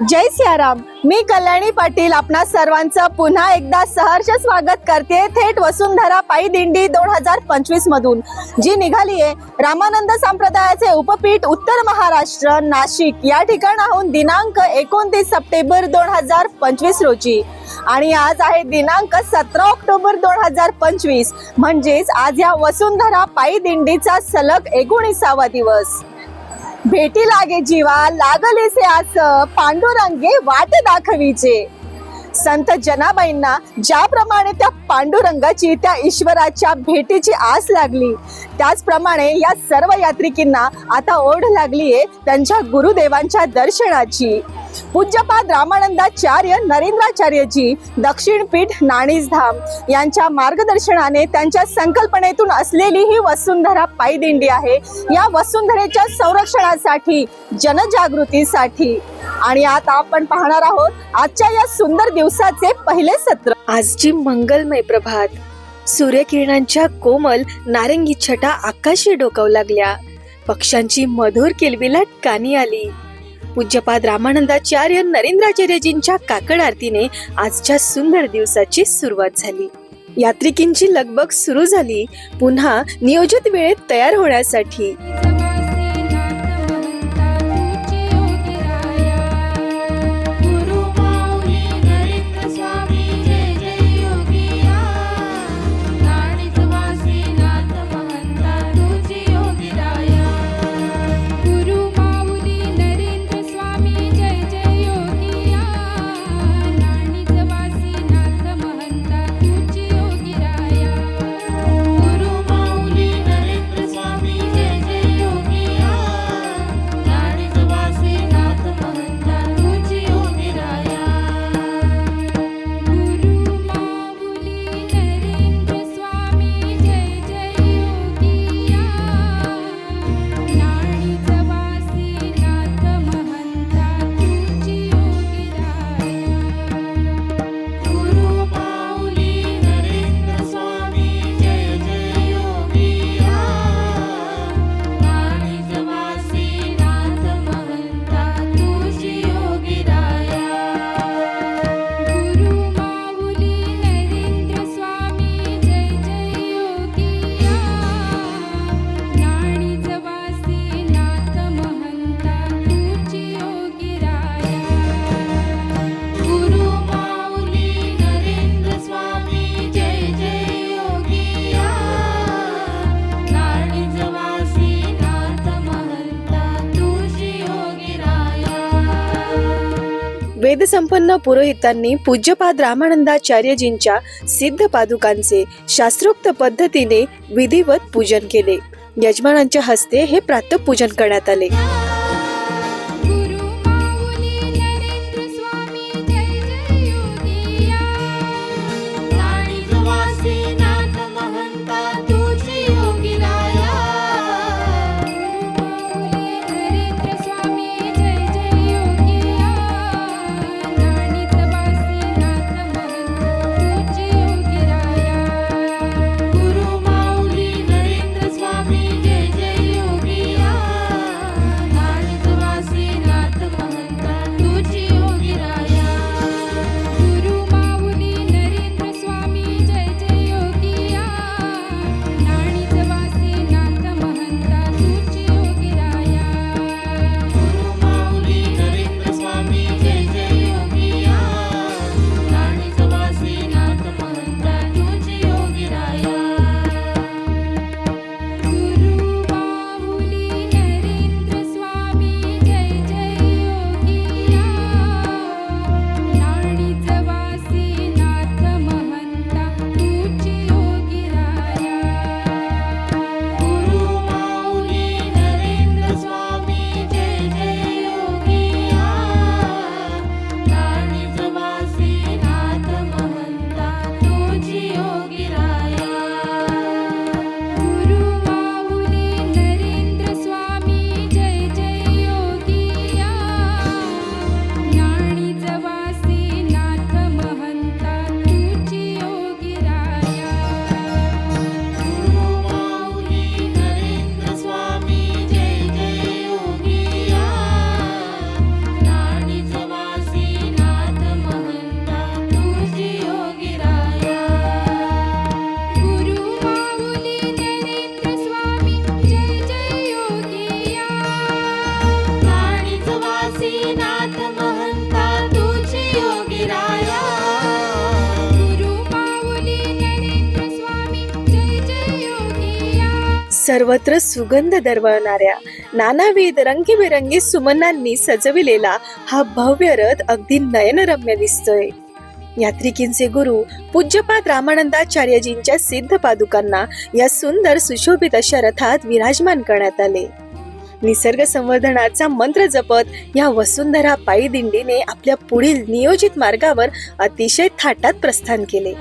जय सियाराम. मी कल्याणी पाटील आपणा सर्वांचं पुन्हा एकदा सहर्ष स्वागत करते थेट वसुंधरा पायी दिंडी दोन हजार पंचवीस मधून जी निघाली आहे रामानंद संप्रदायाचे उपपीठ उत्तर महाराष्ट्र नाशिक. या ठिकाणाहून दिनांक एकोणतीस सप्टेंबर दोन हजार पंचवीस रोजी आणि आज आहे दिनांक सतरा ऑक्टोबर दोन हजार पंचवीस. म्हणजेच आज या वसुंधरा पायी दिंडीचा सलग एकोणीसावा दिवस. ભેટી લાગે જીવા લાગલે સે આસ પાંડુરંગે વાટ દાખવી છે. संत जनाबाईंना ज्याप्रमाणे त्या पांडुरंगाची त्या ईश्वराच्या भेटीची आस लागली त्याचप्रमाणे या सर्व यात्रिकींना आता ओढ लागली आहे त्यांच्या गुरुदेवांच्या दर्शनाची. पूज्यपाद रामानंदाचार्य नरेंद्राचार्यजी दक्षिण पीठ नाणीजधाम यांच्या मार्गदर्शनाने त्यांच्या संकल्पनेतून असलेली ही वसुंधरा पायी दिंडी आहे. या वसुंधरेच्या संरक्षणासाठी जनजागृतीसाठी. आणि आता आपण पाहणार आहोत आजच्या या सुंदर दिवसाचे पहिले सत्र. आजची मंगलमय प्रभात. सूर्यकिरणांच्या कोमल नारंगी छटा आकाशी डोकावू लागल्या. पक्ष्यांची मधुर किलबिलाट कानी आली. पूज्यपाद रामानंदाचार्य नरेंद्राचार्यजींच्या काकड आरतीने आजच्या सुंदर दिवसाची सुरुवात झाली. यात्रिकींची लगबग सुरू झाली. पुन्हा नियोजित वेळेत तयार होण्यासाठी. योगिराया वेदसंपन्न पुरोहितांनी पूज्यपाद रामानंदाचार्यजींच्या सिद्ध पादुकांचे शास्त्रोक्त पद्धतीने विधिवत पूजन केले. यजमानांच्या हस्ते हे प्रातपूजन करण्यात आले. सर्वत्र सुगंध दरवळणाऱ्या नानाविध रंगीबेरंगी सुमनांनी सजविलेला हा भव्य रथ अगदी नयनरम्य दिसतोय. यात्रिकींचे गुरु पूज्यपाद रामानंदाचार्यजींच्या सिद्ध पादुकांना या सुंदर सुशोभित अशा रथात विराजमान करण्यात आले. निसर्ग संवर्धनाचा मंत्र जपत या वसुंधरा पायी दिंडीने आपल्या पुढील नियोजित मार्गावर अतिशय थाटात प्रस्थान केले.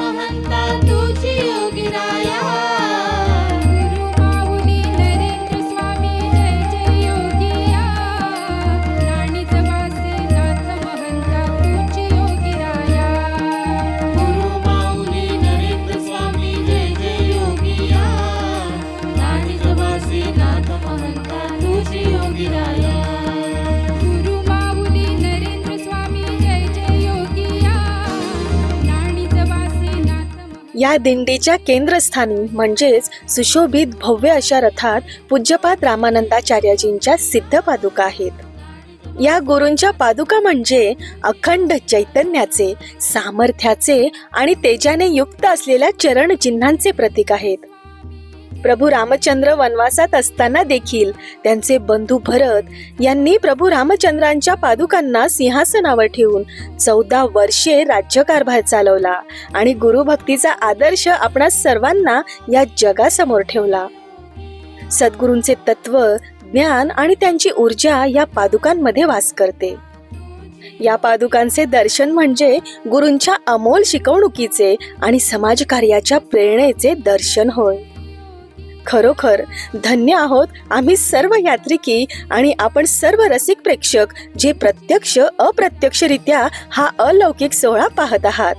महंता तुझी योगी या दिंडीच्या केंद्रस्थानी म्हणजेच सुशोभित भव्य अशा रथात पूज्यपाद रामानंदाचार्यजींच्या सिद्ध पादुका आहेत. या गुरूंच्या पादुका म्हणजे अखंड चैतन्याचे सामर्थ्याचे आणि तेजाने युक्त असलेल्या चरण चिन्हांचे प्रतीक आहेत. प्रभू रामचंद्र वनवासात असताना देखील त्यांचे बंधू भरत यांनी प्रभू रामचंद्रांच्या पादुकांना सिंहासनावर ठेवून चौदा वर्षे राज्यकारभार चालवला आणि गुरुभक्तीचा आदर्श आपणा सर्वांना या जगासमोर ठेवला. सद्गुरूंचे तत्व ज्ञान आणि त्यांची ऊर्जा या पादुकांमध्ये वास करते. या पादुकांचे दर्शन म्हणजे गुरूंच्या अमोल शिकवणुकीचे आणि समाजकार्याच्या प्रेरणेचे दर्शन होय. खरोखर धन्य आहोत आम्ही सर्व यात्रिकी आणि आपण सर्व रसिक प्रेक्षक जे प्रत्यक्ष अप्रत्यक्षरित्या हा अलौकिक सोहळा पाहत आहात.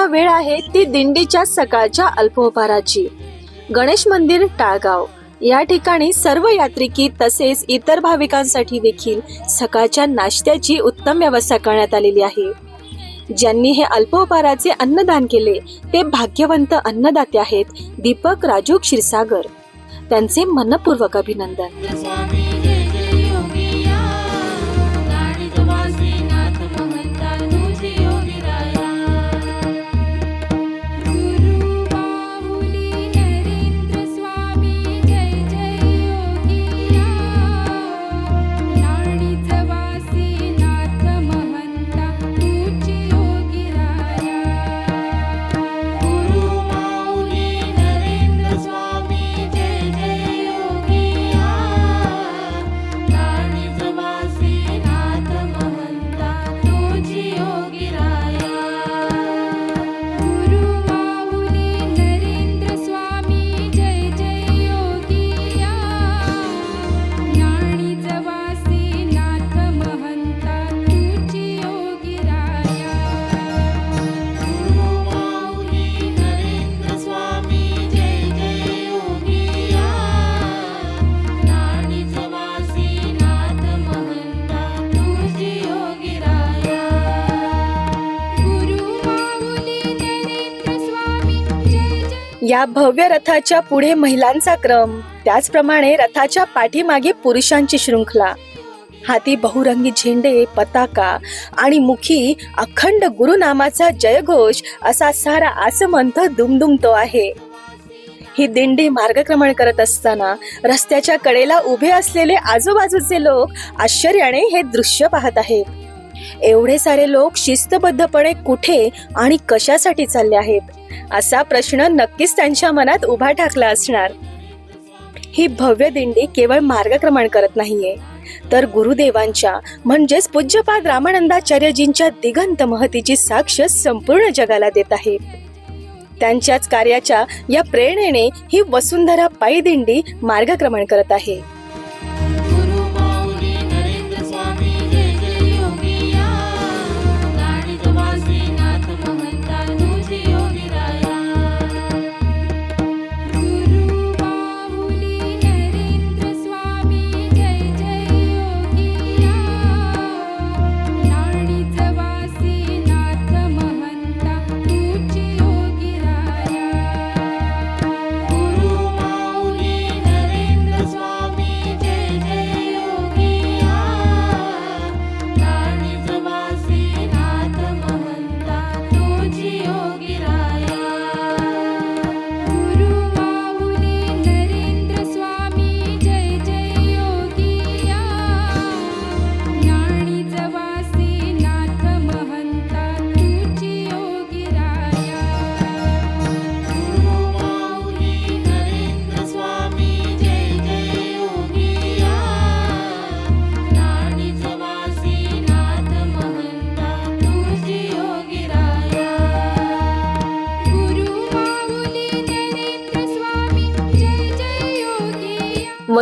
आता वेळ आहे ती दिंडीच्या सकाळच्या अल्पोपहाराची. गणेश मंदिर टाळगाव. या ठिकाणी सर्व यात्रिकी तसेच इतर भाविकांसाठी देखील सकाळच्या नाश्त्याची उत्तम व्यवस्था करण्यात आलेली आहे. ज्यांनी हे अल्पोपहाराचे अन्नदान केले ते भाग्यवंत अन्नदाते आहेत दीपक राजू क्षीरसागर. त्यांचे मनपूर्वक अभिनंदन. या भव्य रथाच्या पुढे महिलांचा क्रम. त्याचप्रमाणे रथाच्या पाठीमागे पुरुषांची शृंखला. हाती बहुरंगी झेंडे पताका आणि मुखी अखंड गुरुनामाचा जयघोष असा सारा आसमंत दुमदुमतो आहे. ही दिंडी मार्गक्रमण करत असताना रस्त्याच्या कडेला उभे असलेले आजूबाजूचे लोक आश्चर्याने हे दृश्य पाहत आहेत. एवढे सारे लोक शिस्तबद्धपणे कुठे आणि कशासाठी चालले आहेत? असा प्रश्न नक्कीच त्यांच्या मनात उभा ठाकला असणार. ही भव्य दिंडी केवळ मार्गक्रमण करत नाहीये. तर गुरुदेवांच्या म्हणजेच पूज्यपाद रामानंदाचार्यजींच्या दिगंत महतीची साक्ष संपूर्ण जगाला देत आहे. त्यांच्याच कार्याच्या या प्रेरणेने ही वसुंधरा पायी दिंडी मार्गक्रमण करत आहे.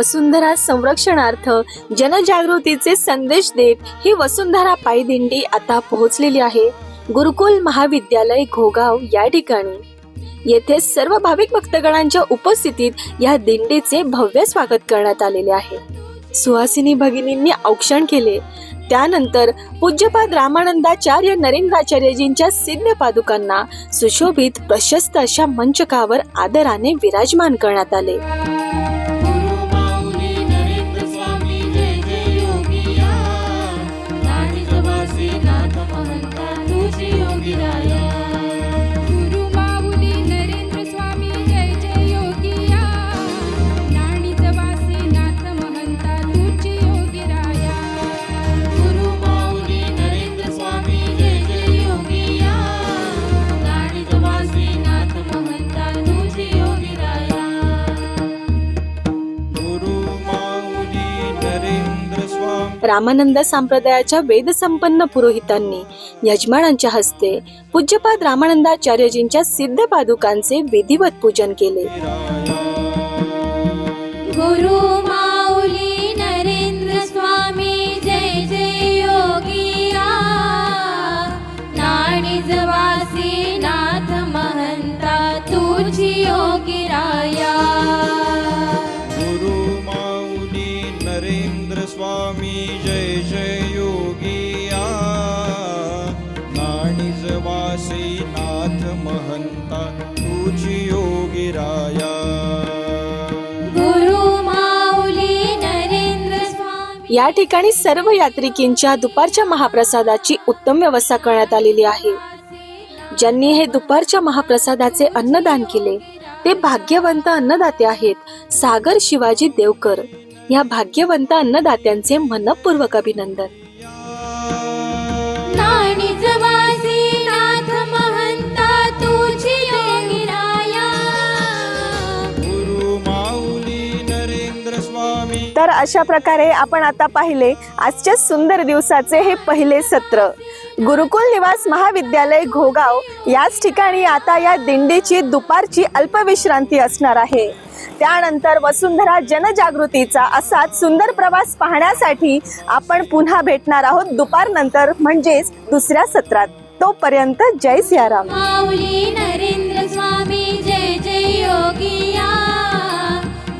वसुंधरा संरक्षणार्थ जनजागृतीचे संदेश देत ही वसुंधरा पायी दिंडी आता पोहोचलेली आहे. गुरुकुल महाविद्यालय घोगाव या ठिकाणी. येथे सर्व भाविक भक्तगणांच्या उपस्थितीत या दिंडीचे भव्य स्वागत करण्यात आलेले आहे. सुहासिनी भगिनींनी औक्षण केले. त्यानंतर पूज्यपाद रामानंदाचार्य नरेंद्राचार्यजींच्या सिद्ध पादुकांना सुशोभित प्रशस्त अशा मंचकावर आदराने विराजमान करण्यात आले. रामानंद संप्रदायाच्या वेदसंपन्न पुरोहितांनी यजमानांच्या हस्ते पूज्यपाद रामानंदाचार्यजींच्या सिद्ध पादुकांचे विधिवत पूजन केले. या ठिकाणी सर्व यात्रिकींच्या दुपारच्या महाप्रसादाची उत्तम व्यवस्था करण्यात आलेली आहे. ज्यांनी हे दुपारच्या महाप्रसादाचे अन्नदान केले ते भाग्यवंत अन्नदाते आहेत सागर शिवाजी देवकर. या भाग्यवंत अन्नदात्यांचे मनपूर्वक अभिनंदन. तर अशा प्रकारे आपण आता पाहिले आजच्या सुंदर दिवसाचे हे पहिले सत्र. गुरुकुल निवास महाविद्यालय घोगाव याच ठिकाणी आता या दिंडीची दुपारची अल्पविश्रांती असणार आहे. त्यानंतर वसुंधरा जनजागृतीचा असाच सुंदर प्रवास पाहण्यासाठी आपण पुन्हा भेटणार आहोत दुपारनंतर म्हणजेच दुसऱ्या सत्रात. तोपर्यंत जय सियाराम. नरेंद्र स्वामी जय जय योगिया